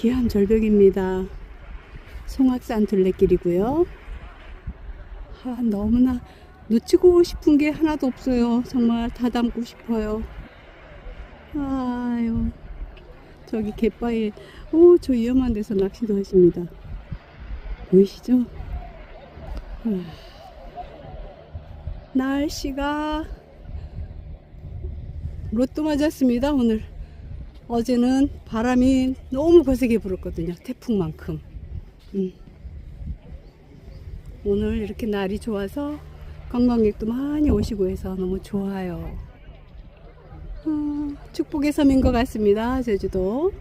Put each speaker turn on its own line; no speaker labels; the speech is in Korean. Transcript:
기암 절벽입니다. 송악산 둘레길이고요. 아, 너무나 놓치고 싶은 게 하나도 없어요. 정말 다 담고 싶어요. 아유, 저기 갯바에, 오, 저 위험한 데서 낚시도 하십니다. 보이시죠? 아, 날씨가 로또 맞았습니다, 오늘. 어제는 바람이 너무 거세게 불었거든요. 태풍만큼. 음. 오늘 이렇게 날이 좋아서 관광객도 많이 오시고 해서 너무 좋아요. 어, 축복의 섬인 것 같습니다. 제주도.